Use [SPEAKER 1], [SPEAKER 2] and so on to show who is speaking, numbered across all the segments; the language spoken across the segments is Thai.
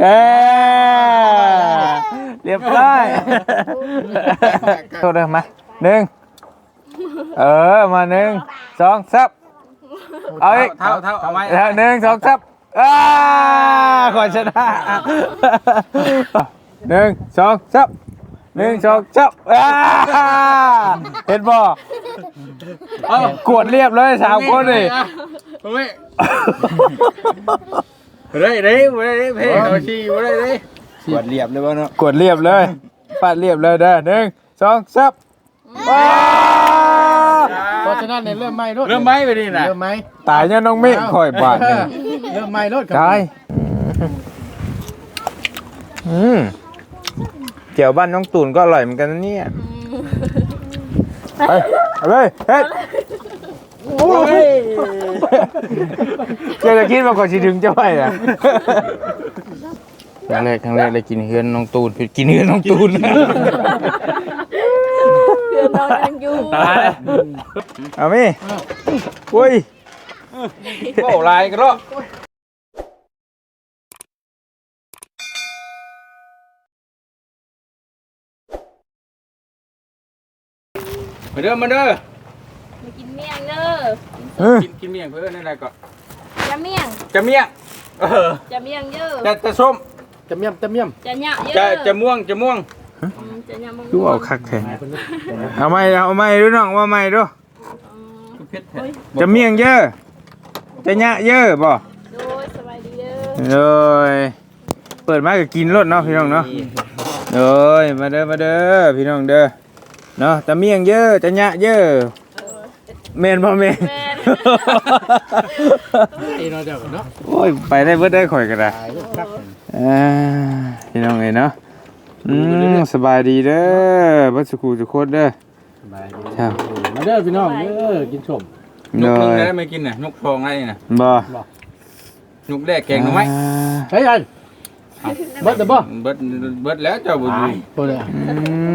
[SPEAKER 1] เอ้เรียบร้อยโทษเด้อมาหนึ่งเออมาหนึ่งสองซับเอาอีก
[SPEAKER 2] เท่าเท่าเอาไว้
[SPEAKER 1] แล้วหนึ่งสองซับอ้าขอชนะหนึ่งสองซับหนึ่งสองซับอ้าเห็นบ่เอากวดเรียบเลยสามคนเลย
[SPEAKER 2] เอา ไว้ได้ได้บ่ได้เพ่เอาชีบ่ได้ได้
[SPEAKER 3] ขวดเรียบเลยบ่เนาะ
[SPEAKER 1] กดเรียบเลยฟาดเรียบเลยเด้อหนึ่งสองซับว้า
[SPEAKER 4] เพราะฉะนั้นเนี่ยเริ่มไหม้รถ
[SPEAKER 2] เริ่มไหมไปดิน่ะ
[SPEAKER 4] เริ่มไหม้
[SPEAKER 1] ตายเนี่ยน้องเมฆคอยบาดเนี่ย
[SPEAKER 4] เริ่มไหม้รถ
[SPEAKER 1] ตายอืมเจียวบ้านน้องตูนก็อร่อยเหมือนกันนะเนี่ยไปเอาเลยเฮ้ยโอ้ย เจ้าจะคิดว่าก่อนสิถึงจะไหวอะครั้งแรกครั้งแรกได้กินเฮือนน้องตูนผิดกินเฮือนน้องตูน
[SPEAKER 5] เพื่อนเรายังอยู่
[SPEAKER 2] ตาย
[SPEAKER 1] เอามิอุ้ย
[SPEAKER 2] โอ้ลายกันเนาะมาเด้อมาเด้อ
[SPEAKER 5] มากินเมี่ยง เด้อ
[SPEAKER 1] เออ
[SPEAKER 2] กินกินเมี่ยงเพื่อนนั่นแหละก็
[SPEAKER 5] จะเมี่ยง
[SPEAKER 2] จะเมี่ยง เออ
[SPEAKER 5] จะเมี่ยงเยอะ
[SPEAKER 2] จะจะส้ม
[SPEAKER 4] จะเมี่ยมจะเมี่ยม
[SPEAKER 5] จะหยะเย
[SPEAKER 2] จะ
[SPEAKER 5] อะ
[SPEAKER 2] จะม่วงจะม่วง
[SPEAKER 5] อืมจะหยะมัง
[SPEAKER 1] ดูเอาคักแข็งเอาไม่เอาไม่ดูน้องว่าไม่ดู
[SPEAKER 2] เพชรแท้
[SPEAKER 1] จะเมี่ยงเยอะ จะยะเยอะบ่
[SPEAKER 5] โดยสบายดีเด้อ
[SPEAKER 1] เลยเปิดมาก็กินรถเนาะพี่น้องเนาะเลยมาเด้อมาเด้อพี่น้องเด้อเนาะจะเมี่ยงเยอะจะยะเยอะ เมนบ่เมน
[SPEAKER 5] แม่น
[SPEAKER 4] ไอ้เราเดี๋ยวเนาะ
[SPEAKER 1] โอ้ยไปได้เบิดได้ข่อยก็ได้
[SPEAKER 4] ตายครับ
[SPEAKER 1] อ่าพี่น้องเอ้ยเนาะอืมสบายดีเด้อบัดสุขุทุกคนเด้อ
[SPEAKER 4] สบายดี
[SPEAKER 1] ครับ
[SPEAKER 4] มาเด้อพี่น้องเด้อกินชม
[SPEAKER 2] น
[SPEAKER 1] เล
[SPEAKER 2] กนึง
[SPEAKER 1] ย
[SPEAKER 2] ได้ไม่กินน่ะนกทองอะไรน่ะ
[SPEAKER 1] บ่
[SPEAKER 2] นกแรกแกงหน่อไม้
[SPEAKER 1] อ่า
[SPEAKER 4] ใช่ยันเบิดเด้อบ่
[SPEAKER 2] เบิดเบิดแล้วเจ้าบ่อยู่
[SPEAKER 4] ตัวเลย
[SPEAKER 1] อื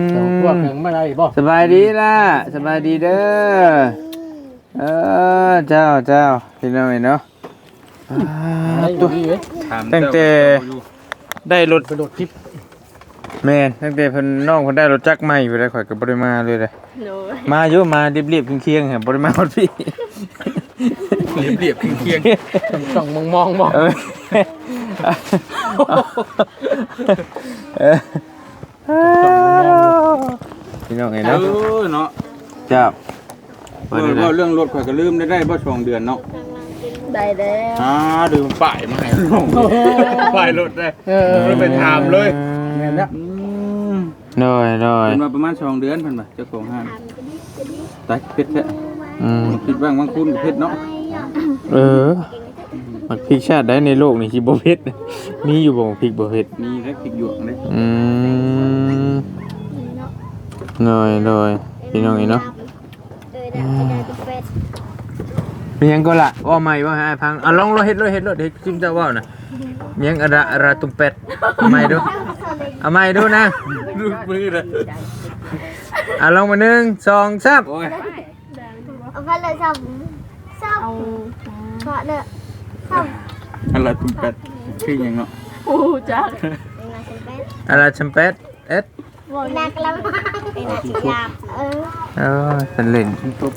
[SPEAKER 4] เจ้าพวกแข่ง
[SPEAKER 1] ม
[SPEAKER 4] ไม่ได้บ่
[SPEAKER 1] สบายดีล่ะสบายดีเด้อ เออเจ้าเจ้าพี่น้องเอ้ยเนาะอ่า
[SPEAKER 4] ได้
[SPEAKER 1] ตัว
[SPEAKER 4] ดีเว้ย
[SPEAKER 2] ถาม
[SPEAKER 1] ตั้งแต่
[SPEAKER 2] เจ้าบ่อยู่
[SPEAKER 1] ได้รถ
[SPEAKER 4] ไปโดดทิป
[SPEAKER 1] แม่นตั้งแต่เพิ่นน้องเพิ่นได้รถจักรใหม่ไปได้ข่อยก็บ่ได้มาเลยเด้อ
[SPEAKER 5] โดย
[SPEAKER 1] มาอยู่มารีบๆเคียงๆแฮะบ่ได้มาฮอดพี่
[SPEAKER 2] เรียบๆเคียง
[SPEAKER 4] ต้องมองมองๆบ่
[SPEAKER 1] เออเออพี่น้องเอ้ย
[SPEAKER 2] ๆเอ
[SPEAKER 1] เนาะ
[SPEAKER 2] อเนาะ
[SPEAKER 1] จ้า
[SPEAKER 2] เว่าเว่าเรื่องรถข่อยก็ลืมได้ได้บ่สองเดือนเนาะ
[SPEAKER 5] ได้แล้ว
[SPEAKER 2] อ่าลืมป้ายมาให้ลงป้ายรถได้
[SPEAKER 4] เออ
[SPEAKER 2] ไม่ไปถามเลย
[SPEAKER 4] แม่นแล้ว
[SPEAKER 2] อืม
[SPEAKER 1] น้อยน้อย
[SPEAKER 2] เป็นมาประมาณสองเดือนเพิ่นบ่เจ้าของห้างตายเพชรแท้
[SPEAKER 1] อืม
[SPEAKER 2] คิดบ้างบางคุณกับเพชรเนาะ
[SPEAKER 1] เออมักพริกชาติได้ในโลกนี่สิบ่เผ็ดมีอยู่บ่พริกบ่เผ็ด
[SPEAKER 2] มีแล้วพริกหยวกเลย
[SPEAKER 1] อืมน้อยน้อยพี่น้องเอ้ยเนาะมีหยังก็ละว่าใหม่ว่าให้อ้ายพังอะลองลองเฮ็ดเลยเฮ็ดเลยเฮ็ดจิ้มเจ้าว่าวน่ะมีหยังอะระอะระตุมเป็ดเอาใหม่ดูเอาใหม่ดูนะ
[SPEAKER 2] ลูกมือเลย
[SPEAKER 1] อะลองมาหนึ่งสองสาม
[SPEAKER 2] โอ้ย
[SPEAKER 6] เอาพันเลยสับสับ
[SPEAKER 5] เอา
[SPEAKER 6] เพราะเด้อสับ
[SPEAKER 2] อะไรตุ้มเป็ดคือหยังเนาะ
[SPEAKER 5] โอ้จัก
[SPEAKER 6] เป็นไงเป็นเป็น
[SPEAKER 1] อะระชัมเป็ดเอ็ด
[SPEAKER 6] เป็ นนักละเป็นนักฉลาดเออ
[SPEAKER 1] เออเป็นเล่น
[SPEAKER 4] ตุ๊บ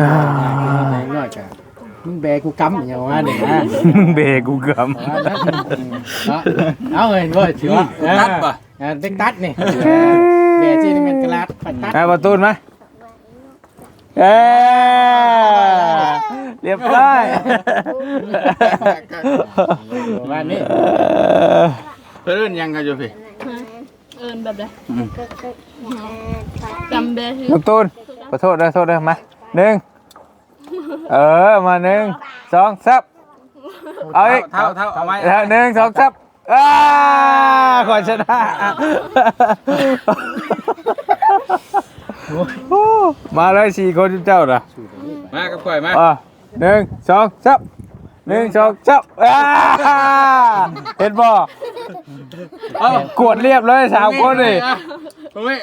[SPEAKER 1] อ้า
[SPEAKER 4] แรงน้อยกะมึงแบกูกำอย่างว่าเนี่ยนะ
[SPEAKER 1] เบกูก
[SPEAKER 4] เอาเห็นบ่ถือว่า
[SPEAKER 2] ตัดป่ะ
[SPEAKER 4] อ่าเป็นตัดนี่แบที่นี่มันกระลาดปัดตัดำ
[SPEAKER 1] เอาประตูนมาเอ้ยเรียบร้อย
[SPEAKER 4] ว่านี่
[SPEAKER 2] เพิ่นยังกันอยู่พี่
[SPEAKER 5] เอินแบบใด
[SPEAKER 6] ก็ก็
[SPEAKER 5] จำได้คือ
[SPEAKER 1] ประตูนขอโทษนะโทษนะมาหนึ่งเออมาหนึ่งสองซับเอาอีก
[SPEAKER 2] เท่าเท่าเอาไว้
[SPEAKER 1] แล้วหนึ่งสองซับอ้าขอชนะโอ้มาเลยสี่คนเจ้าน่ะ
[SPEAKER 2] มากับข่อยมา
[SPEAKER 1] อะหนึ่งสองซับหนึ่งสองซับอ้าเห็นบ่
[SPEAKER 2] เอ้าก
[SPEAKER 1] วดเรียบเลยสามคนเลย
[SPEAKER 2] โอ้ย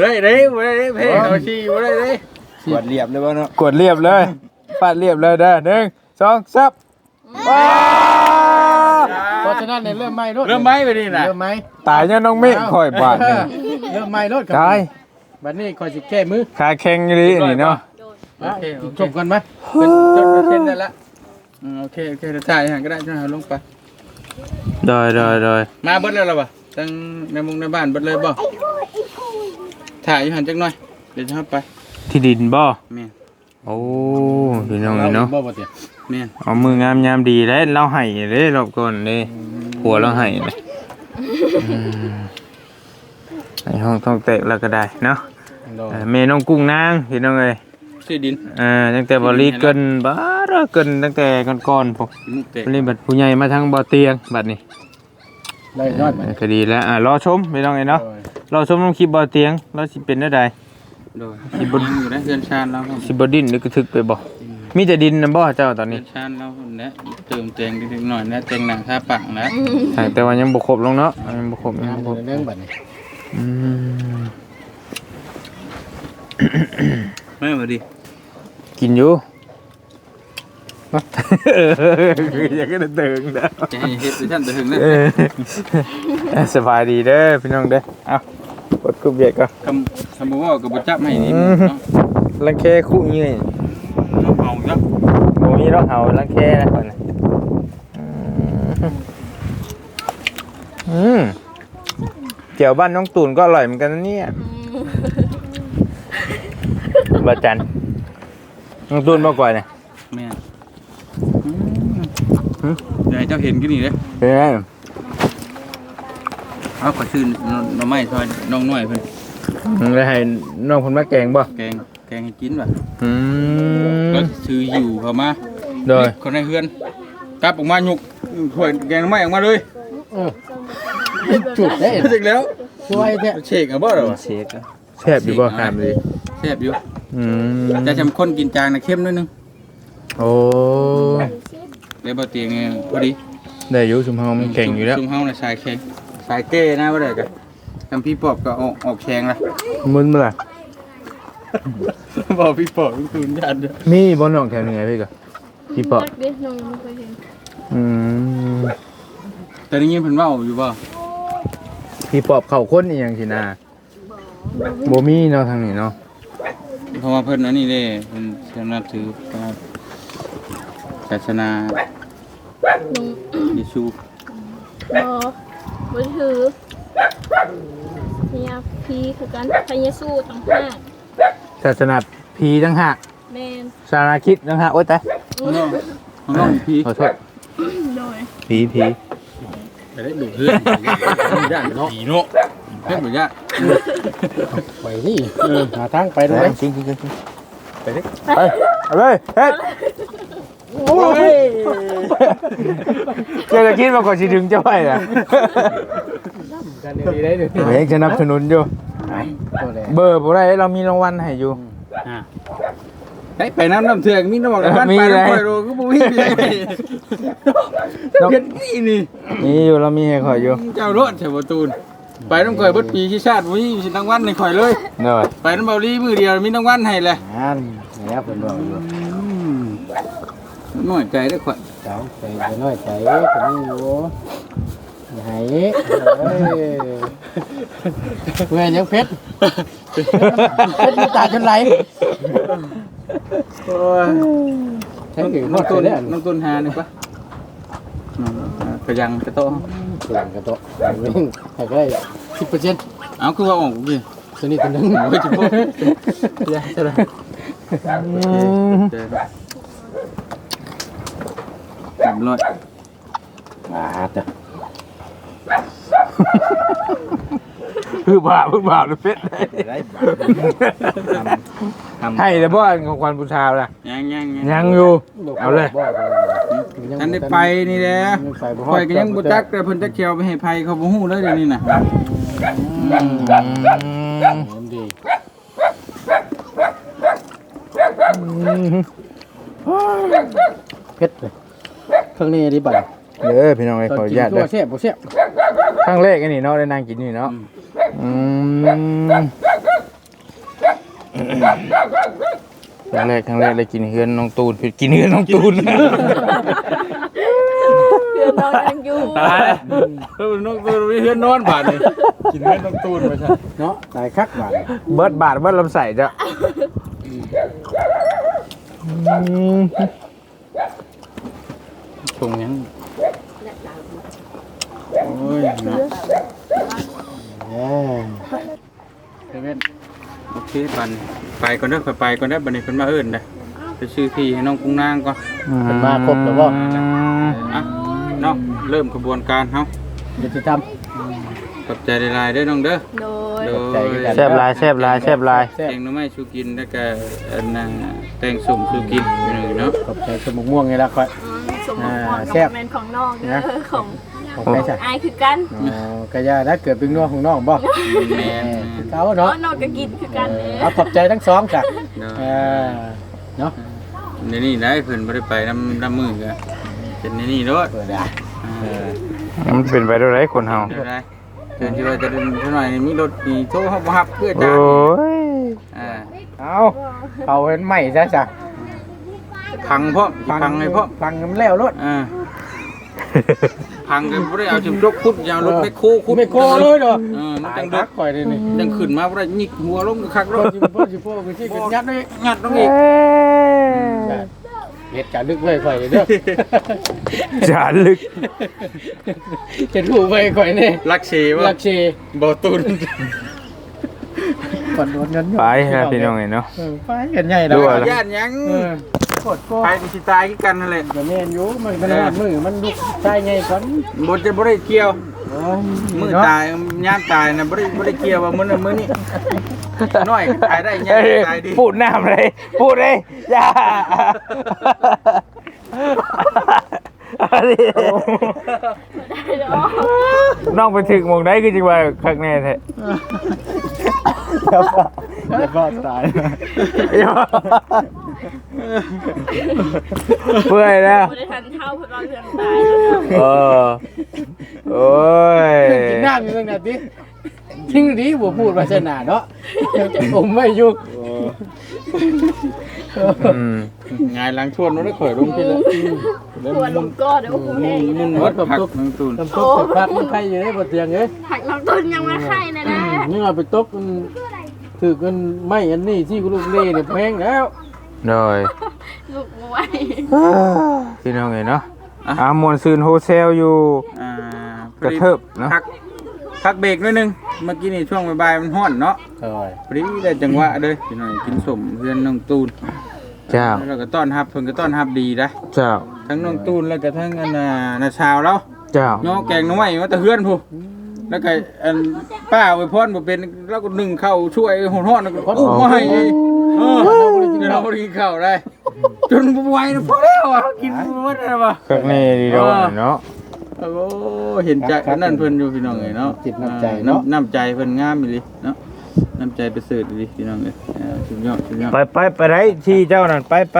[SPEAKER 2] ได้ได้บ่ได้เพ่เอาชีบ่ได้เด้
[SPEAKER 3] ขวดเรียบเลยบ่เนาะ
[SPEAKER 1] กวดเรียบเลยฟาดเรียบเลยเด้อหนึ่งสองซับว้า
[SPEAKER 4] ฉะนั้นเนี่ยเริ่มไหม้รถ
[SPEAKER 2] เริ่มไหม้ไปนี่น่ะ
[SPEAKER 4] เริ่มไหม้
[SPEAKER 1] ตายเนี่ยน้องเมฆคอยบาดนี่
[SPEAKER 4] เริ่มไหม้รถครับ
[SPEAKER 1] ตาย
[SPEAKER 4] บัดนี้คอยสิแก้มือ
[SPEAKER 1] ขาแข็งอยู่นี่นี่เนาะ
[SPEAKER 2] โอเคโอเค
[SPEAKER 4] จบกันไหม
[SPEAKER 2] เป็นจดเปอร์เซ็นต์ได้ละอืมโอเคโอเคเดี๋ยวถ่ายให้ก็ได้จะเอาลงไป
[SPEAKER 1] ดอยดอยดอย
[SPEAKER 2] มาเบิดแล้วเหรอวะตั้งในมุงในบ้านเบิดเลยบ่ถ่ายอยู่หันจักหน่อยเดี๋ยวจะเข้าไป
[SPEAKER 1] ที่ดินบ่
[SPEAKER 2] แม่น
[SPEAKER 1] โอ้พี่น้องนี่เนาะ
[SPEAKER 4] บ่บ่เตีย
[SPEAKER 2] แม่น
[SPEAKER 1] เอามืองามยามดีแล้วเราให้เด้รอบก่อนเด้ผัวเราให้เลยอืมในห้องท้องแตกแล้วก็ได้เนาะเอ่อแม่น้องกุ้งนางพี่น้องเอ้ย
[SPEAKER 2] ชื่อดิน
[SPEAKER 1] เอ่าตั้งแต่บ่ลีเกินบ่เราเกินตั้งแต่ก่อนๆพวก
[SPEAKER 2] มุกเตะ
[SPEAKER 1] นี่บัดผู้ใหญ่มาทางบ่เตียงบัดนี้
[SPEAKER 4] ได้ยอดไหม
[SPEAKER 1] เออก็ดีแล้วอ่ารอชมพี่น้องเอ้ยเนาะรอชมน้องคลิปบ่เตียงเราสิเป็นได้ใด
[SPEAKER 2] โดยที่บนอยู่นะเพื่อนชาญเราครับ
[SPEAKER 1] สิบ่ดิ้นหรือกระทึกไปบ่มีแต่ดินนะบ่เจ้าตอน
[SPEAKER 2] เพื่
[SPEAKER 1] นี้
[SPEAKER 2] อนชาญเราคนนี้เติมเตียงนิดหน่อยนะเตียงหนังท่าปังนะ
[SPEAKER 1] ใช่แต่ว่ายังบ่ครบลงเนาะยังบ่ครบยัง
[SPEAKER 4] งาน
[SPEAKER 1] บ่ครบ
[SPEAKER 4] เรื่องบัดนี้
[SPEAKER 1] อืม
[SPEAKER 2] แม่มาดิ
[SPEAKER 1] กินอยู่เอออยากจะเติงนะ
[SPEAKER 2] จะให้เฮ็ดหรือท่านจะถึงนะ
[SPEAKER 1] เออสบายดีเด้อพี่น้องเด้อเอากดกุบเบียดก่อน
[SPEAKER 2] คำคำบอกว่ากับบุจับให้นี่
[SPEAKER 1] อืม
[SPEAKER 2] เนาะ
[SPEAKER 1] ลังแคคู่เงี้ย
[SPEAKER 2] น้องเอาเนาะ
[SPEAKER 1] บ่มีรองเอาลังแคนะก่อนนะอืมอืมเจียวบ้านน้องตูนก็อร่อยเหมือนกันนะเนี่ยบาจัน น้องตูนมากกว่าเนี่ย
[SPEAKER 2] แม่อืมเดี๋ยวให้เจ้าเห็นกันนี่เลย
[SPEAKER 1] เป็นไง
[SPEAKER 2] เอาขอชื่อน้องไม้ซอยน้องน้อยเพิ่น
[SPEAKER 1] มึงได้ให้น้องคนมาแกงบ่
[SPEAKER 2] แกงแกงให้กินว่ะ
[SPEAKER 1] อืม
[SPEAKER 2] ก็ซื้ออยู่เข้ามา
[SPEAKER 1] โดย
[SPEAKER 2] คนในเฮือนกลับออกมาหยุกถ้วยแกงน้ำไม้ออกมาเลย
[SPEAKER 4] จุดได้
[SPEAKER 2] เสร็จแล้ว
[SPEAKER 4] ช่วยแท้
[SPEAKER 2] เชกอะบ่เหรอวะ
[SPEAKER 1] เชคแซ่บอยู่บ่ถามเลย
[SPEAKER 2] แซ่บอยู่
[SPEAKER 1] อืม
[SPEAKER 2] แต่จำคนกินจางนะเข้มนิดนึง
[SPEAKER 1] โอ้
[SPEAKER 2] เลยบ่เตียงเนี่ยพอดี
[SPEAKER 1] ได้อยู่ชุมเฮามันแข็งอยู่แล้ว
[SPEAKER 2] ซุ่มเฮาน่ะสายแข็งสายเก้นะบ่ได้กันทำพี่ปอบก็ออกออกแข็งละ
[SPEAKER 1] มึนเมื่อไหร่
[SPEAKER 2] บอกพี่ปอบตูนยันเด้อ
[SPEAKER 1] มีบ่น้องแถวนี้ไงพี่ก็พี่ปอบ
[SPEAKER 5] เด็กน้องไม่เคยเห็น
[SPEAKER 1] อืม
[SPEAKER 2] แต่ได้ยินเพิ่นเว้าอยู่บ่
[SPEAKER 1] พี่ปอบเข้าคนอีหยังสินะบ่มีเนาะทางนี้เนาะ
[SPEAKER 2] เพราะว่าเพิ่นอันนี้เด้เพิ่นเชื่อนับถือพระศาสนา
[SPEAKER 5] น้อง
[SPEAKER 2] เยซู
[SPEAKER 5] บอบ่ถือพญาพีคือกันพญาสู้ทั้งห้า
[SPEAKER 1] ศาสนาผีทั้งหาก
[SPEAKER 5] แมน
[SPEAKER 1] ศาสนาคริดทั้งหากโอ๊ยตาย
[SPEAKER 2] น้องน้องพี
[SPEAKER 1] ขอโทษ
[SPEAKER 5] โดย
[SPEAKER 1] ผีผี
[SPEAKER 4] ไปได้หนึ่งเพื่อนย่านเนาะ
[SPEAKER 2] ผีเนาะ เพิ่นบ่ยะ
[SPEAKER 4] ไปนี่หาทางไปตรงไหน
[SPEAKER 1] จริงจริงจริงไปดิไปเอาเลยเฮ็ดโอ้ยเจะจะคิดว่าก่อนสิถึงเจ้าไว้น่ะ
[SPEAKER 4] กันดีได้หนึ่ง
[SPEAKER 1] เฮ้ยจะนับสนุนอยู่
[SPEAKER 4] ตัวแรก
[SPEAKER 1] เบอร์บ่ได้เรามีรางวัลให้อยู่
[SPEAKER 2] ไปไปน้ำน้ำเถื่อนมีน้ำบอกน้ำบ้าน
[SPEAKER 1] มี
[SPEAKER 2] ไป
[SPEAKER 1] อะไร
[SPEAKER 2] น้ำปล่อยโรก็บ่มีมีอะไรเฮ็ดนี่นี่
[SPEAKER 1] มีอยู่เรามีให้ข่อยอยู่
[SPEAKER 2] เจ้ารถใช่บ่ตูน ไปน้ำข่อยเบิดปีที่ชาติบ่มีสิรางวัลให้ข่อยเลย
[SPEAKER 1] เนาะ
[SPEAKER 2] ไปน้ำเบาลีมือเดียวมีรางวัลให้เลย
[SPEAKER 4] งานเนี่ยเป็นบอกอยู่
[SPEAKER 2] น้อยใจเด้อข่อย
[SPEAKER 4] สาวใจไปน้อยใจก็ไม่รู้ไหนเอ้ยเมื่อยังเพชรเพชรมีตาจนไหล
[SPEAKER 2] โอ้ย
[SPEAKER 4] ใช้ถึง
[SPEAKER 2] น้
[SPEAKER 4] น้
[SPEAKER 2] อ
[SPEAKER 4] องง
[SPEAKER 2] ต้
[SPEAKER 4] ต้
[SPEAKER 2] น
[SPEAKER 4] นเนี่ย
[SPEAKER 2] น้องต้นหาหนึ่งปะน้องกระยังกระโตะ
[SPEAKER 4] หลังกระโตะวิ่งใครก็ได้สิบเปอร์เซ็นต์
[SPEAKER 2] เอาคือว่าออกกูกิน
[SPEAKER 4] สนิทกันนึง
[SPEAKER 2] โอ้ยจิโป้ยาใช่ไหมเจ็บร้อย
[SPEAKER 4] อ่าจ้ะ
[SPEAKER 1] คือบาปคือบาปเลยเป็ดให้แต่บ่อันของควันบูชาล่ะ
[SPEAKER 2] ยังยัง
[SPEAKER 1] ยังอยู่เอาเลย
[SPEAKER 2] ท่านได้ไปนี่แหละข่อยก็ยังบ่จักแต่เพิ่นจะเขียวไปให้ไผเขาบ่ฮู้เลยเดี๋ยวนี้น่ะ
[SPEAKER 4] ดีเพชรเลยข้างนี้ดีบ่ะ
[SPEAKER 1] เด้อพี่น้องไอ้ขออนุญาต
[SPEAKER 4] ตั
[SPEAKER 1] เด้
[SPEAKER 4] ว
[SPEAKER 1] อ
[SPEAKER 4] เสียบบ่เสียบ
[SPEAKER 1] ครั้งแรกอันนี้เนาะได้นั่งกินนี่เนาะ อืมครั้งแรกครั้งแรกได้กินเฮือนน้องตูนผิดกินเฮือนน้องตูน
[SPEAKER 5] เพื่อนน้องยังอยู่
[SPEAKER 2] ตายเออน้องตูนมีเฮือนนอนบาดนี่กินเฮือนน้องตูนไปซะ
[SPEAKER 4] เนาะตายคักบาด
[SPEAKER 1] เบิดบาทเบิดลำใส่จ้ะ
[SPEAKER 2] ชงยังโอ้ยเนาะ
[SPEAKER 4] เอ้ย
[SPEAKER 2] เซเว่นโอเคบัดนไปก่อนเด้อไปไปก่อนเด้อบัดนี้เพิ่นมาเอิ้นเด้อไปซื้อที่ให้น้องกุ้งนางก่อน
[SPEAKER 4] เป็นมาครบแล้วบ่
[SPEAKER 2] อะเนาะเริ่มกระบวนการเฮา
[SPEAKER 4] เดี๋ยวจะท
[SPEAKER 2] ขอบใจหลายๆเด้อน้องเด้อ
[SPEAKER 5] โดย
[SPEAKER 2] โด
[SPEAKER 4] ขอบใจคือกัน
[SPEAKER 1] แซบหลายแซบหลายแซบหลาย
[SPEAKER 4] แซ่บ
[SPEAKER 2] แตงหน่อไม้ชูกินแล้วก็อันน่ะแต่งสุ่มชูกินอยู่นี่เนาะ
[SPEAKER 4] ขอบใจสมุกม่วงไงล่ะค่อย
[SPEAKER 5] อืมสมมติว่า
[SPEAKER 4] อ่า
[SPEAKER 5] กับ
[SPEAKER 4] แซ่บ
[SPEAKER 5] แมนของน้องเด้อของ
[SPEAKER 4] ของใครจ้ะ
[SPEAKER 5] อายคือกัน
[SPEAKER 4] อ๋อกะยาถ้าเกิดเป็นนัวของน้องบ่
[SPEAKER 2] แม่น
[SPEAKER 4] คือเขา
[SPEAKER 5] อ๋อ
[SPEAKER 4] เนาะ
[SPEAKER 5] น้องก็กินคือกัน
[SPEAKER 4] เอ
[SPEAKER 5] เด้
[SPEAKER 4] อเอาขอบใจทั้งสองจ้ะ
[SPEAKER 2] เนาะ
[SPEAKER 4] เออเนาะ
[SPEAKER 2] ในนี่ได้เพิ่นบ่ได้ไปน้ำน้ำมือก็เป็นในนี่รถ
[SPEAKER 4] เปิดอะ
[SPEAKER 2] เออ
[SPEAKER 1] มันเป็นไปได้ไรคนเฮา
[SPEAKER 2] เดี๋ยวได้เดินที่ว่าจะเดินเท่าไหร่นี่มีรถมีโทรเฮาบ่ฮับเพื่อ
[SPEAKER 1] โอ้
[SPEAKER 2] จ้าง
[SPEAKER 1] ย
[SPEAKER 2] อ่า
[SPEAKER 4] เอาเขาเห็นใหม่ซะจ้ะ
[SPEAKER 2] พังพร้อมพังให้พร้อม
[SPEAKER 4] ฟังมันแล้วรถ
[SPEAKER 2] อ่า พังกันบ่ได้เอาจิมจกขุดยาวรถไปโคขุด
[SPEAKER 4] ไม่โคเลยเนาะ
[SPEAKER 2] เออมัน
[SPEAKER 4] จั
[SPEAKER 2] จั
[SPEAKER 4] ง
[SPEAKER 2] ง
[SPEAKER 4] ดั
[SPEAKER 2] ดั
[SPEAKER 4] ก
[SPEAKER 2] ก
[SPEAKER 4] ข่อยเลยนี่
[SPEAKER 2] จังขึ้นมาบ่ได้หยิกหัวลงกับคักร
[SPEAKER 4] พ่อ
[SPEAKER 2] ถ
[SPEAKER 4] จิพ่อจิพ่อคือที่กันยัดเลย
[SPEAKER 2] งัดลงอีก
[SPEAKER 4] เหตุการณ์ลึกเลยข่อยเลยเด้อ
[SPEAKER 1] จานลึก
[SPEAKER 4] จะถูกไปข่อยนี่
[SPEAKER 2] ลักเชว่า
[SPEAKER 4] ลักเช
[SPEAKER 2] บ่ตุน
[SPEAKER 4] ก่อนโดนเงินอยู่
[SPEAKER 1] ไปครับพี่น้องเอ้ยเนาะ
[SPEAKER 4] เออไปกันใหญ่แล้ว
[SPEAKER 1] ดูอะไร
[SPEAKER 2] ย่านหยัง
[SPEAKER 4] เออ โคตรโคต
[SPEAKER 2] ไป
[SPEAKER 4] ร
[SPEAKER 2] สิตายคือกันนั่นแหละ
[SPEAKER 4] ก็แม่นอยู่มันมันหามือมันลุกใช่ไงก่อน
[SPEAKER 2] บ่จะบ่ได้เกี่ยว
[SPEAKER 4] โอ้ย
[SPEAKER 2] มือ
[SPEAKER 4] เนะ
[SPEAKER 2] ตายยามตายนะบ่ได้บ่ได้เกี่ยวว่ามื้อนั้นมื้อนี้น้อยตายได้ยามตายดี
[SPEAKER 1] พูดน้ำเลยพูดเลยอย่าอันนี้น้องไปถึงหมองได้คือจริงว่าคักแน่แท้
[SPEAKER 4] แล้วก็ตาย
[SPEAKER 1] เพื่อยแล้ว
[SPEAKER 5] บ่ได้ทันเท่าเพิ่นว่าเรื่องตายแล้วเนาะ
[SPEAKER 1] เออโอ้ย
[SPEAKER 4] กินน้ำอยู่ตั้งแต่ที่ทิ้งดีบ่พูดวาสนาเนาะจะผมไม่ยุ่ง
[SPEAKER 1] อืม
[SPEAKER 2] งายหลังชวนบ่ได้ข่อยลงพี่แล้ว
[SPEAKER 5] หัวลงก้อเดี๋ยวกูแห้ง
[SPEAKER 2] มุนวัดผักนังตูน
[SPEAKER 4] ทำตุ๊กตกพักมันใครอยู่ในบนเตียงเอ้ย
[SPEAKER 5] หักลำต้นยังมาไข่เลยนะ
[SPEAKER 4] นี่เอาไปตกมันถือกันไม่อันนี้ที่ลูกเล่เนี่ยแพงแล้ว
[SPEAKER 1] โดย
[SPEAKER 5] ลูกบวย
[SPEAKER 1] พี่น้องเห็นเนาะอามวนซืนโฮเซลอยู่
[SPEAKER 2] อ่าก
[SPEAKER 1] ระเทิบเนาะ
[SPEAKER 2] พักพักเบรกนิดนึง เมื่อกี้นี่ช่วงบ่ายๆมันฮ้อนเนาะ
[SPEAKER 4] โอ้ย
[SPEAKER 2] พอดีได้จังหวะเด้อพี่น้อยกินสมเพื่อนน้องตูน
[SPEAKER 1] เจ้า
[SPEAKER 2] แล้วก็ต้อนรับเพิ่นก็ต้อนรับดีนะ
[SPEAKER 1] เจ้า
[SPEAKER 2] ทั้งน้องตูนแล้วก็ทั้งอันน่ะนาชาวแล้ว
[SPEAKER 1] เจ้า
[SPEAKER 2] ย่อแกงหน้ำไม้มาแต่เฮือนผู้แล้วก็อันป้าไว้พรบ่เป็นแล้วก็นึ่งข้าวช่วยหอนๆแล้วก็อุ้มมาให้ เออเราบ่ได้กินเราบ่ได้กินข้าวได้ จนบ่ไหวนะพอแล้วอะกินบ่หมดแล้วว่ะ
[SPEAKER 1] คักแน่ดีโดนเนาะ
[SPEAKER 2] โอ้เห็นใจอันนั้นเพิ่นอยู่พี่น้องเอ้ยเนาะ
[SPEAKER 4] จิตน้ำใจเนาะ
[SPEAKER 2] น้ำใจเพิ่นงามอีหลีเนาะ น้ำใจประเสริฐอีหลีพี่น้องเอ้ยเออสุดยอดสุดยอด
[SPEAKER 1] ไปไปไปได้ที่เจ้านั่นไปไป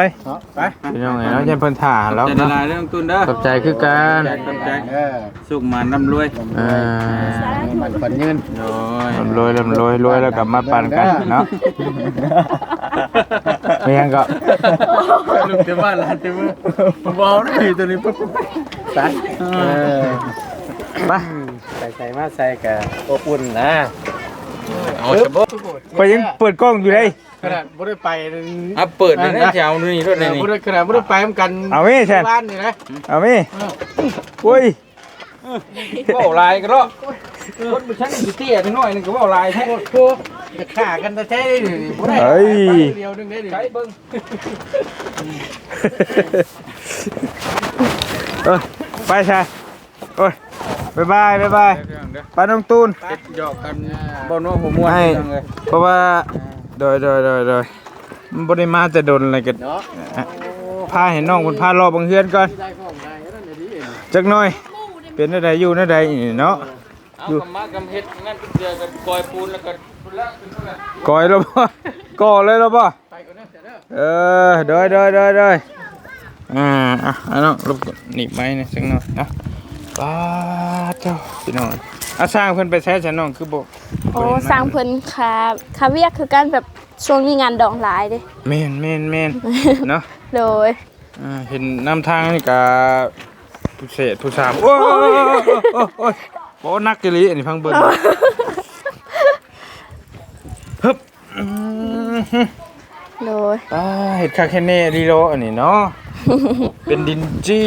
[SPEAKER 2] ไป
[SPEAKER 1] พี่น้องเห็นเนาะยันเพิ่นถ่าแล้ว
[SPEAKER 2] ใจละ
[SPEAKER 1] เนาะ
[SPEAKER 2] ลายเรื่องตุนเด้อ
[SPEAKER 1] ขอบใจคือกัน
[SPEAKER 2] ขอบใจ
[SPEAKER 4] เออ
[SPEAKER 2] สุขมาร่ำรวย
[SPEAKER 1] อ่า
[SPEAKER 4] มันปันยืน
[SPEAKER 2] โอ้ย
[SPEAKER 1] ลำรวยลำรวยรวยแล้วกลับมาปั่นกันเนาะไม่ยังก็
[SPEAKER 2] ลูกเต็มบ้านหลานเต็มมือบ่เอาได้ตัวนี้ปุ๊บ
[SPEAKER 4] ไปเออ
[SPEAKER 1] ไป
[SPEAKER 4] ใส่ใส่มาใส่กับอบอุ่นนะ
[SPEAKER 2] เอาซะบ่
[SPEAKER 1] ไปยังเปิดกล้องอยู่เลย
[SPEAKER 4] ขนาดบ่ได้ไป
[SPEAKER 2] อะเปิดเลยนะจะเอานี่รถ
[SPEAKER 4] เอ
[SPEAKER 2] นี่
[SPEAKER 4] อ
[SPEAKER 2] นี่
[SPEAKER 4] บ่ได้ขนาดบ่ได้ไปเหมือนกัน
[SPEAKER 1] เอาไหมแชน
[SPEAKER 4] บ้านนี่นะ
[SPEAKER 1] เอาไหมอุ้ย
[SPEAKER 2] เว้าลายกันเนาะรถมันช่างสิเตี้ยนิดหน่อยนึงก็เว้าลายแท้
[SPEAKER 4] โคตรโคตรจะฆ่ากันแต่ใช้ได้ดิบ่ได้
[SPEAKER 1] เฮ้ย
[SPEAKER 4] ไปเดียวนึงได้ดิ
[SPEAKER 2] ใช้เบิ่ง
[SPEAKER 1] เออไปชาย โอ้ยบายบายบายบายไปน้องตูน
[SPEAKER 2] เฮ็ดหยอกกันบ่นัวหัวม่วน
[SPEAKER 1] ให้
[SPEAKER 2] จังเลย
[SPEAKER 1] เพราะว่าโดยโดยโดยโดยมันบ่ได้มาจะโดนอะไรกัน
[SPEAKER 4] เนาะ
[SPEAKER 1] พาเห็นน้องคนพารอบังเฮือนก่อน
[SPEAKER 4] ได้ของได้นั่นน่ะดิเอง
[SPEAKER 1] จักหน่อยเป็นอะไรอยู่นั่นใดนี่เนาะ
[SPEAKER 2] เอากำมากำเฮ็ดงั้นเป็นเดือกันกอยปูนแล้วก็พุ่นละเป็นเท่าไหร่
[SPEAKER 1] ก่อยแล้วบ่ก่อเลยแล้วบ่
[SPEAKER 4] ไปก่อนนะเสร็จแล้ว
[SPEAKER 1] เออโดยโดยโดยโดยอ่าอะเอาน้องรบกวนหนีบไม้หนะสักหน่อยนะ ป้าดเจ้าพี่น้องอาสร้างเพิ่นไปใช้ฉันน้องคือบ่
[SPEAKER 5] โอ้สร้างเพิ่นคาคาเวียกคือกันแบบช่วงนี้งานดองหลายเด้
[SPEAKER 1] แม่นแม่นแม่นเนาะ
[SPEAKER 5] โดย
[SPEAKER 1] อ่าเห็นนำทางนี่ก็ผู้เศษผู้สามโอ้ยโอ้ยโอ้ยโอ้ยโอ้นักกะลีอันนี้พังเบิ่งฮึบอืมฮึ
[SPEAKER 5] โดย
[SPEAKER 1] อ่าเห็ดคาแค่เน่ดีโลอันนี้เนาะเป็นดินจี้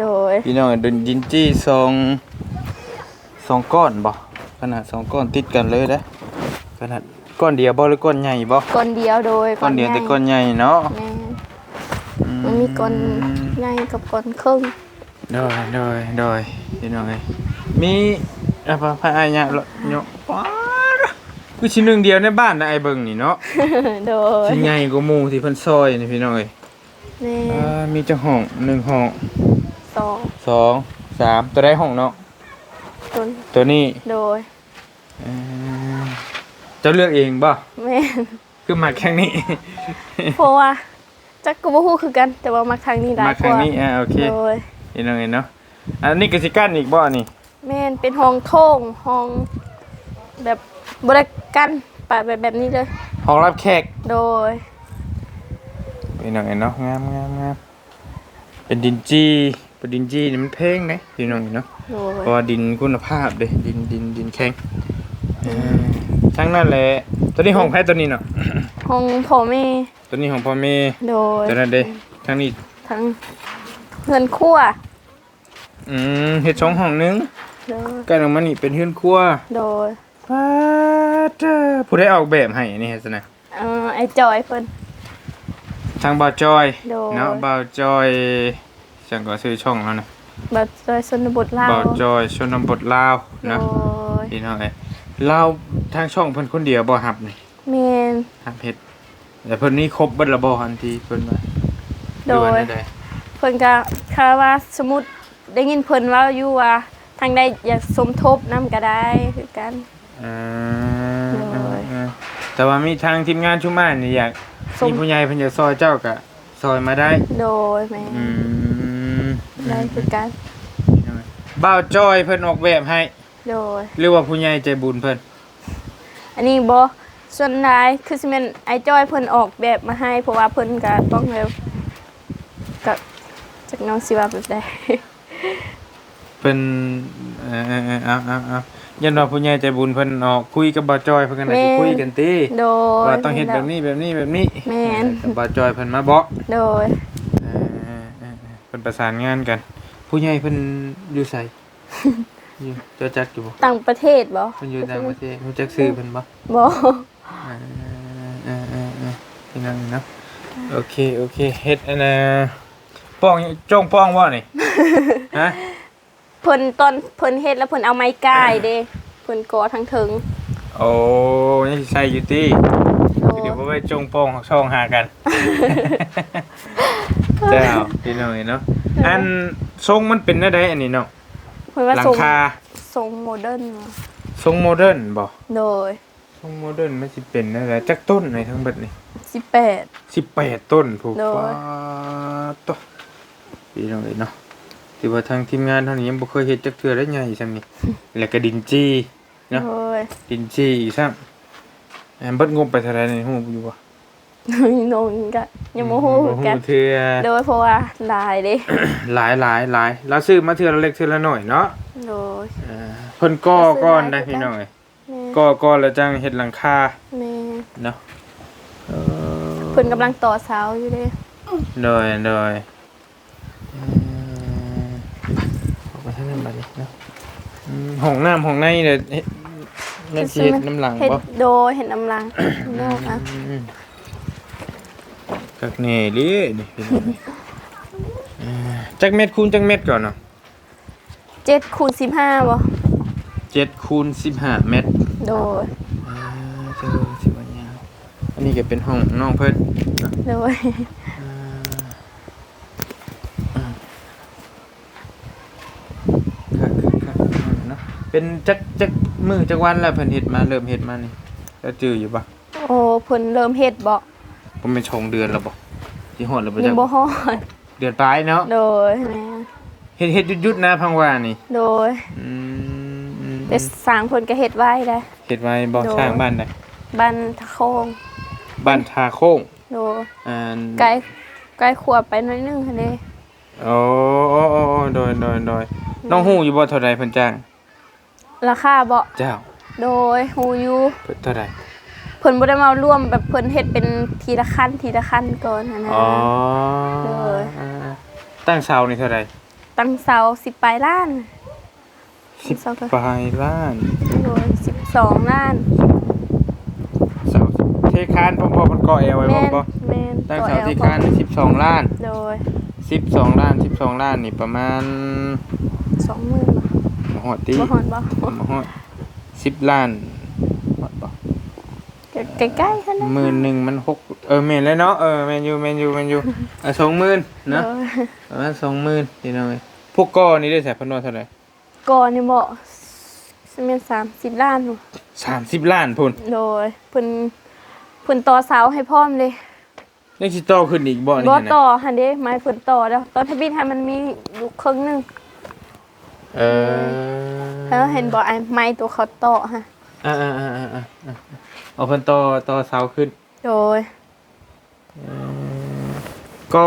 [SPEAKER 5] โดย
[SPEAKER 1] พี่น้องดินดินจี้สองสองก้อนบ่ขนาดสองก้อนติดกันเลยนะขนาดก้อนเดียวบ่หรือก้อนใหญ่บ่
[SPEAKER 5] ก้อนเดียวโดย
[SPEAKER 1] ก้อนเดียว
[SPEAKER 5] ใหญ่
[SPEAKER 1] แต่ก้อนใหญ่เนาะ
[SPEAKER 5] แม่มันมีก้อนใหญ่กับก้อนครึ่ง
[SPEAKER 1] โดยโดยโดยพี่น้องเอ้ยมีอะไรพะอายะเนาะป๊าดคือชิ้นหนึ่งเดียวในบ้านนะไอ้เบิ่งนี่เนาะ
[SPEAKER 5] โดย
[SPEAKER 1] ชิ้นใหญ่กว่าหมู่ที่เพิ่นซอยนี่พี่น้องเอ้ย
[SPEAKER 5] แม่
[SPEAKER 1] อ่ามีจังห้องหนึ่งห้อง
[SPEAKER 5] สอง
[SPEAKER 1] สองสามตัวได้ห้องเนาะ
[SPEAKER 5] ต้น
[SPEAKER 1] ตัวนี้
[SPEAKER 5] โดย
[SPEAKER 1] เอ่อเจ้าเลือกเองบ่
[SPEAKER 5] แม่น
[SPEAKER 1] คือมาแค่นี้
[SPEAKER 5] เพราะว่าจักก็บ่ฮู้คือกัน แต่ว่ามาครั้งนี้ได้
[SPEAKER 1] มาแค่นี้อ่าโอเค
[SPEAKER 5] โดย
[SPEAKER 1] พี่น้องเอ้ยเนาะอันนี้ก็สิกั้นอีกบ่นี่
[SPEAKER 5] แม่นเป็นห้องโถงห้องแบบบ่ได้กันปะแบบแบบนี้เลย
[SPEAKER 1] ห้องรับแขก
[SPEAKER 5] โดย
[SPEAKER 1] พี่น้องเอ้ยเนาะงามงามงามเป็นดินจี้เป็นดินจี้นี่มันแพงนะพี่น้องเอ้ยเนาะ
[SPEAKER 5] โดย
[SPEAKER 1] เพราะว่าดินคุณภาพเด้ดินดินดินแข็งเออทั้งนั้นแหละตัวนี้ห้องแพทย์ตัวนี้เนาะ
[SPEAKER 5] ห้องพ่อแม่
[SPEAKER 1] ตัวนี้ของพ่อแม่
[SPEAKER 5] โดย
[SPEAKER 1] ตัวนั้นเด้ทั้งนี้
[SPEAKER 5] ทั้งเฮือนครัว
[SPEAKER 1] อืมเฮ็ดสองห้องหนึง
[SPEAKER 5] โดย
[SPEAKER 1] ใกล้ลงมานี่เป็นเฮือนครัว
[SPEAKER 5] โดย
[SPEAKER 1] ปาดเด้อผู้ได้ออกแบบให้นี่เฮ็ดซะนะ
[SPEAKER 5] เอ่อไอ้จอยเพิ่น
[SPEAKER 1] ทางบ่าวจอย
[SPEAKER 5] โดย
[SPEAKER 1] เนาะบ่าวจอย จังก็ชื่อช่องแล้วนะ
[SPEAKER 5] บัดจอยชนบทลาว
[SPEAKER 1] บ่าวจอยชนบทลาว
[SPEAKER 5] โด
[SPEAKER 1] เนาะ
[SPEAKER 5] ย
[SPEAKER 1] พี่น้องเอ้ยลาวทางช่องเพิ่นคนเดียวบ่ฮับนี่
[SPEAKER 5] แม่น
[SPEAKER 1] ฮับเฮ็ดแต่เพิ่นนี่ครบเบิดและบ่ทันทีเพิ่นว่า
[SPEAKER 5] โดย
[SPEAKER 1] หรือว่าแนวใด
[SPEAKER 5] เพิ่นก็คาว่าสมมุติได้ยินเพิ่นเว่าอยู่ว่าทางใดอยากสมทบนํก็ได้คือกัน
[SPEAKER 1] เอ่อ
[SPEAKER 5] โดย
[SPEAKER 1] เอ่อแต่ว่ามีทางทีมงานชุมานนี่อยาก
[SPEAKER 5] ส่ง
[SPEAKER 1] มีผู้ใหญ่เพิ่นจะซอยเจ้าก็ซอยมาได้
[SPEAKER 5] โดยแม่น
[SPEAKER 1] อืม
[SPEAKER 5] ได้คือกัน
[SPEAKER 1] บ่าวจอยเพิ่นออกแบบให้
[SPEAKER 5] โดย
[SPEAKER 1] หรือว่าผู้ใหญ่ใจบุญเพิ่น
[SPEAKER 5] อันนี้บ่ส่วนหลายคือสิแม่นไอ้จอยเพิ่นออกแบบมาให้เพราะว่าเพิ่นก็ต้องแบบก็จักน้องสิว่าแบบใด
[SPEAKER 1] เพิ่นเอ่อเอ่อเอ่อเอาเอาเอายันว่าผู้ใหญ่ใจบุญเพิ่นออกคุยกับบ่าวจอยเพิ่นก็น่าสิคุยกันติ
[SPEAKER 5] โดย
[SPEAKER 1] ว่าต้องเฮ็ดแบบนี้แบบนี้แบบนี้
[SPEAKER 5] แม่น
[SPEAKER 1] แต่บ่าวจอยเพิ่นมาบอก
[SPEAKER 5] โดย
[SPEAKER 1] เออเออเออเพิ่นประสานงานกัน ผู้ใหญ่เพิ่นอยู่ไส อยู่เจ้าจักอยู่บ่
[SPEAKER 5] ต่างประเทศบ่
[SPEAKER 1] เพิ่นอยู่ต่างประเทศรู้จักชื่อเพิ่นบ่
[SPEAKER 5] บ่
[SPEAKER 1] เออเออเออเออที่นั่นเนาะโอเคโอเคเฮ็ดอันน่ะป้องจ้องป้องบ่นี่ ฮะ
[SPEAKER 5] เพิ่นตอนเพิ่นเฮ็ดแล้วเพิ่นเอาไม้ก้ายเด้เพิ่นก่อทั้งถึง
[SPEAKER 1] โอ้ยังสิใส่อยู่ติ
[SPEAKER 5] โดย
[SPEAKER 1] เดี๋ยวบ่ไปจงป้องช่องหากัน เจ้าพี่น้อยเนาะอันทรงมันเป็นได้อันนี้เนาะ
[SPEAKER 5] เพิ่นว่า
[SPEAKER 1] หลั
[SPEAKER 5] ทรง
[SPEAKER 1] คา
[SPEAKER 5] ทรงโมเดิร์นว่ะ
[SPEAKER 1] ทรงโมเดิร์นบ่
[SPEAKER 5] โดย
[SPEAKER 1] ทรงโมเดิร์นมันสิเป็นอะไรจักต้นในทั้งเบิดนี่
[SPEAKER 5] 18
[SPEAKER 1] 18 ต้นผูก
[SPEAKER 5] โดย
[SPEAKER 1] ฟ้าตวพี่น้อยเนาะที่ว่าทางทีมงานเท่านี้ยังบ่เคยเฮ็ดจักเทื่อได้ใหญ่ซั่นนี่แล้วก็ดินจี้ เนาะ
[SPEAKER 5] โดย
[SPEAKER 1] ดินจี้อีกซ้ำอันเบิดงบไปเท่าไหร่นี่ฮู้อยู่บ่
[SPEAKER 5] โนนก็ยังบ่ฮู้คือกัน
[SPEAKER 1] เทื่อ
[SPEAKER 5] โดยเพราะว่าหลายเด้
[SPEAKER 1] หลายหลายหลายเราซื้อมาเทื่อละเล็กเทื่อละน้อยเนาะ
[SPEAKER 5] โดย
[SPEAKER 1] เออเพิ่นก่อก่อนได้พี่น้อย
[SPEAKER 5] แม่
[SPEAKER 1] ก่อก่อนแล้วจังเฮ็ดหลังคา
[SPEAKER 5] แม่
[SPEAKER 1] เนาะเออ
[SPEAKER 5] เพิ่นกำลังต่อเสาอยู่เด้
[SPEAKER 1] โดยโดยเอ่อออกไปทางนั้นบัดนี้เนาะอืมห้องน้ำห้องในเด้อเฮ็ดนั่นสิเฮ็ดน้ำหลัง
[SPEAKER 5] เฮ็ด
[SPEAKER 1] บ่
[SPEAKER 5] โดยเห็นน้ำหลังนอกอะ
[SPEAKER 1] อืมกักแน่เด้นี่พี่น้องเอ่อจักเม็ดคูณจักเม็ดก่อนเนาะ
[SPEAKER 5] 7คูณ15บ่
[SPEAKER 1] 7คูณ15เม็ด
[SPEAKER 5] โดย
[SPEAKER 1] อ่าเจอสิวันยาวอันนี้ก็เป็นห้องน้องเพิ่นเนาะ
[SPEAKER 5] โดย
[SPEAKER 1] ครับครับครับเนาะเป็นจักจักมือจักวันแล้วเพิ่นเฮ็ดมาเริ่มเฮ็ดมานี่แล้วจื้ออยู่ปะ
[SPEAKER 5] โอ้เพิ่นเริ่มเฮ็ดบ่
[SPEAKER 1] ผมเป็นชงเดือนแล้วบ่สิฮอดแล้วบ่
[SPEAKER 5] ยั
[SPEAKER 1] จั
[SPEAKER 5] ง
[SPEAKER 1] ก
[SPEAKER 5] บ่ฮอด
[SPEAKER 1] เดือนปลายเนาะ
[SPEAKER 5] โดยแม่
[SPEAKER 1] เฮ็ดเฮ็ดหยุดๆนะพังว่านี่
[SPEAKER 5] โดย
[SPEAKER 1] อืมอืม
[SPEAKER 5] แต่สร้างเพิ่นก็เฮ็ดไว้ได้
[SPEAKER 1] เฮ็ดไว้บ่
[SPEAKER 5] โดย
[SPEAKER 1] สร้างบ้านใด
[SPEAKER 5] บ้านทะโคง
[SPEAKER 1] บ้านทาโค้ง
[SPEAKER 5] โดย
[SPEAKER 1] อ่า
[SPEAKER 5] ไกลไกลขวบไปหน่อยหนึงหั่นเด้
[SPEAKER 1] อโอ้โอ้โอ้โอ้โดยโดยโดยน้องฮู้อยู่บ่เท่าใดเพิ่นจ้าง
[SPEAKER 5] ราคาบ่
[SPEAKER 1] เจ้า
[SPEAKER 5] โดยฮูอยู่
[SPEAKER 1] เพิ่นเท่าใด
[SPEAKER 5] เพิ่นบ่ได้มาร่วมแบบเพิ่นเฮ็ดเป็นทีละขั้นทีละขั้นก่อนหั้นนะ
[SPEAKER 1] อ๋อ
[SPEAKER 5] โดย
[SPEAKER 1] ตั้งเสานี่เท่าใด
[SPEAKER 5] ตั้งเสา10ปลายล้าน
[SPEAKER 1] สิบ
[SPEAKER 5] เสาก็
[SPEAKER 1] ปลายล้าน
[SPEAKER 5] โดย12ล้าน
[SPEAKER 1] เสาเทคานพ่อพ่อมันก่อแอวไว้บ่
[SPEAKER 5] แม่น
[SPEAKER 1] บ่
[SPEAKER 5] แม่น
[SPEAKER 1] ตั้ง
[SPEAKER 5] ต่อ
[SPEAKER 1] เสา
[SPEAKER 5] แอล
[SPEAKER 1] เทคานสิบสองล้าน
[SPEAKER 5] โดย
[SPEAKER 1] สิบสองล้านสิบสองล้านนี่ประมาณ
[SPEAKER 5] 20,000บ่
[SPEAKER 1] บ่ฮอดติ
[SPEAKER 5] บ่ฮอดบ่
[SPEAKER 1] บ่ฮอดสิบล้านฮอดบ่
[SPEAKER 5] ใกล้ๆหั่นนะ
[SPEAKER 1] หมื่นหนึ่งมันหกเออแม่นแล้วเนาะเออแม่นอยู่แม่นอยู่แม่นอยู่เอะสองหมื่นเนาะ
[SPEAKER 5] โดย
[SPEAKER 1] ประมาณสองหมื่นนี่น้อยพวกก้อนี่ได้ใส่พันนวเท่าไหร่
[SPEAKER 5] ก่อนนี่บ่สิแม่น30ล้านบ่
[SPEAKER 1] สามสิบล้านพุ่น
[SPEAKER 5] โดยเพิ่นเพิ่นต่อเสาให้พร้อมเลย
[SPEAKER 1] ยังสิต่อขึ้นอีกบ่นี่
[SPEAKER 5] บ่
[SPEAKER 1] นะ
[SPEAKER 5] ต่อหั่นเด้ไม้เพิ่นต่อแล้วตอนทบินให้มันมีอยู่ครึ่งหนึง
[SPEAKER 1] เออ
[SPEAKER 5] แล้วเห็นบ่ไอ้ไม้ตัวเขาต่อฮะ
[SPEAKER 1] อ่าอ่าอ่าอ่าอ่า เอาเพิ่นต่อต่อเสาขึ้น
[SPEAKER 5] โดย
[SPEAKER 1] ก็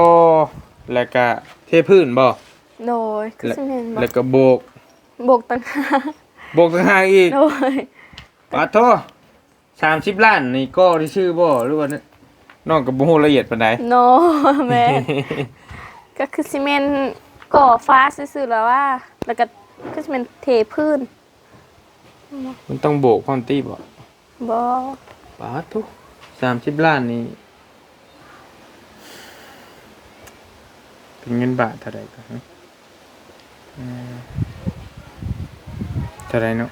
[SPEAKER 1] แล้วก็เทพื้นบ่
[SPEAKER 5] โดยคือสิแม่นบ่
[SPEAKER 1] แล้วก็โบก
[SPEAKER 5] โบกต่างหาก
[SPEAKER 1] โบกต่างหากอีก
[SPEAKER 5] โดย
[SPEAKER 1] ปาโทสามสิบล้านนี่ก็ที่ชื่อบ่หรือว่าเนี่ยน้องก็บ่ฮู้ละเอียดปานใด
[SPEAKER 5] โนแม่นก็คือซีเมนต์ก่อฟ้าซื่อๆแล้วว่า แล้วก็คือซีเมนต์เทพื้น
[SPEAKER 1] มันต้องโบกพร้อมตีบ่
[SPEAKER 5] บ่
[SPEAKER 1] ปาโทสามสิบล้านนี่เป็นเงินบาทเท่าไหร่กันฮะเอ่อเท่าไหร่เนาะ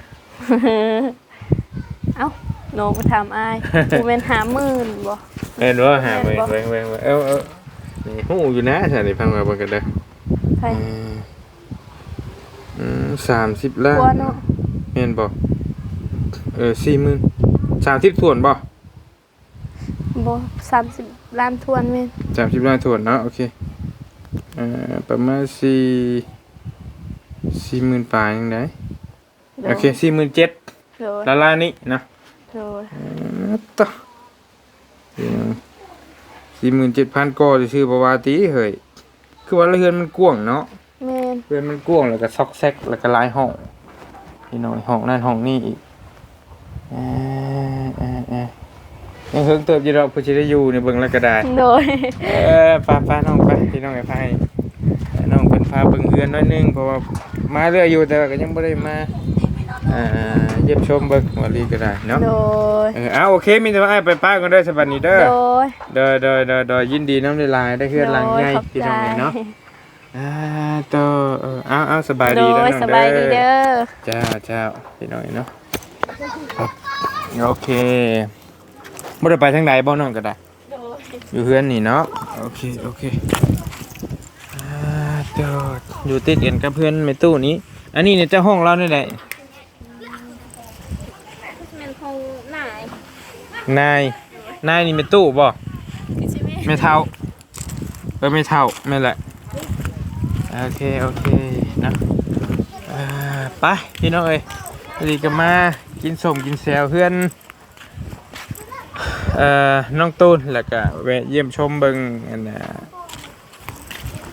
[SPEAKER 5] เอ้าโนไปถามอ้ายกูแม่น50,000บ่
[SPEAKER 1] เอ็นว่าหาไป
[SPEAKER 5] แม่นบ่
[SPEAKER 1] ไปไปไปเอ้าเอ้านี่ฮู้อยู่นะใช่ได้ฟังมาเบิ่งกันเด้อ
[SPEAKER 5] ไป
[SPEAKER 1] อืมอืมสามสิบล้าน
[SPEAKER 5] กลัวเนาะ
[SPEAKER 1] แม่นบ่เออสี่หมื่น สามสิบส่วนบ่
[SPEAKER 5] บ่30ล้านทวนแม่น
[SPEAKER 1] สามสิบล้านส่วนเนาะโอเคเอ่อประมาณสี่สี่หมื่นปลายยังไง
[SPEAKER 5] โดย
[SPEAKER 1] โอเคสี่หมื่นเจ็ด
[SPEAKER 5] โดย
[SPEAKER 1] ละลานนี้นะ
[SPEAKER 5] โดย
[SPEAKER 1] ต่อสี่หมื่นเจ็ดพันก็จะชื่อประวาติเฮ้ยคือว่าเรือนมันกว้างเนาะ
[SPEAKER 5] แม่น
[SPEAKER 1] เรือนมันกว้างแล้วก็ซอกแซกแล้วก็หลายห้องพี่น้อยห้องนั่นห้องนี่อีกเอ่อเอ่อเอ่อยังเฮิงเติบอยู่ดอกผู้ชิได้อยู่ในเบิ่งแล้วก็ได้
[SPEAKER 5] โดย
[SPEAKER 1] เออพาพาน้องไปพี่น้องไอ้พายน้องเป็นพาเบิ่งเฮือนน้อยหนึงเพราะว่ามาเรื่อยอยู่แต่ว่าก็ยังบ่ได้มาอ่าเยี่ยมชมเบิ่งว่าลีก็ได้เนาะ
[SPEAKER 5] โดย
[SPEAKER 1] เออเอาโอเคมีแต่ว่าอ้ายไปป้ากันเด้อสวัสดีเด้อ
[SPEAKER 5] โดย
[SPEAKER 1] เด้อเด้อเด้อเด้อยินดีน้ำได้ลายได้เฮือนหลังใหญ่
[SPEAKER 5] โดยขอบ
[SPEAKER 1] พี่
[SPEAKER 5] ใจ
[SPEAKER 1] น้องเนาะอ่าโตเออเอาเอาสบาย
[SPEAKER 5] โด
[SPEAKER 1] ดีเด้อยน้อง
[SPEAKER 5] สบายดีเด้อ
[SPEAKER 1] เจ้าเจ้าพี่น้องเนาะ ครับโอเคบ่ได้ไปทางใดบ่น้องก็ได้ อยู่เพื่อนนี่เนาะโอเคโอเคอ่าเดี๋ยวอยู่ติดกันกับเพื่อนในตู้นี้ อันนี้เนี่ยเจ้าห้องเราเนี่ยแหละ
[SPEAKER 5] มันคงหน่าย
[SPEAKER 1] นาย นายนี่เป็นตู้บ่ไม่เท่าเออไม่เท่าไม่นแหละ โอเค โอเคนะอ่าไปพี่น้องเอ้ยรีกันมา กินสมกินแซวเพื่อนเอ่อน้องตูนแล้วก็แวะเยี่ยมชมเบิงอันน่ะ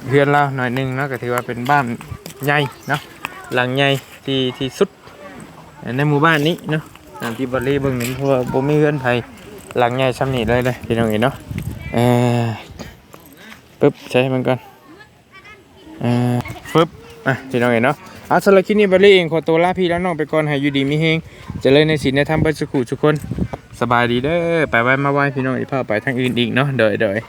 [SPEAKER 1] เพื่อนเราหน่อยหนึงเนาะก็ถือว่าเป็นบ้านใหญ่เนาะหลังใหญ่ที่ที่สุดในหมู่บ้านนี้เนาะตามที่บริเบิ่งนี้เพราะว่าบ่มีเพื่อนไผหลังใหญ่ซ้ำนี้เลยเลยพี่น้องเอ๋ยเนาะเออปึ๊บใช้มันก่อนเออปึ๊บอะพี่น้องเอ๋ยเนาะ อาสำหรับคลิปนี้บริเองขอตัวลาพี่แล้วน้องไปก่อนให้อยู่ดีมีเฮงจะเลยในศีลในธรรมเบิดสุขุทุกคน สบายดีเด้อไปไว้มาไหว้พี่น้องอีกพาไปทางอื่นอีกเนาะเดยเดย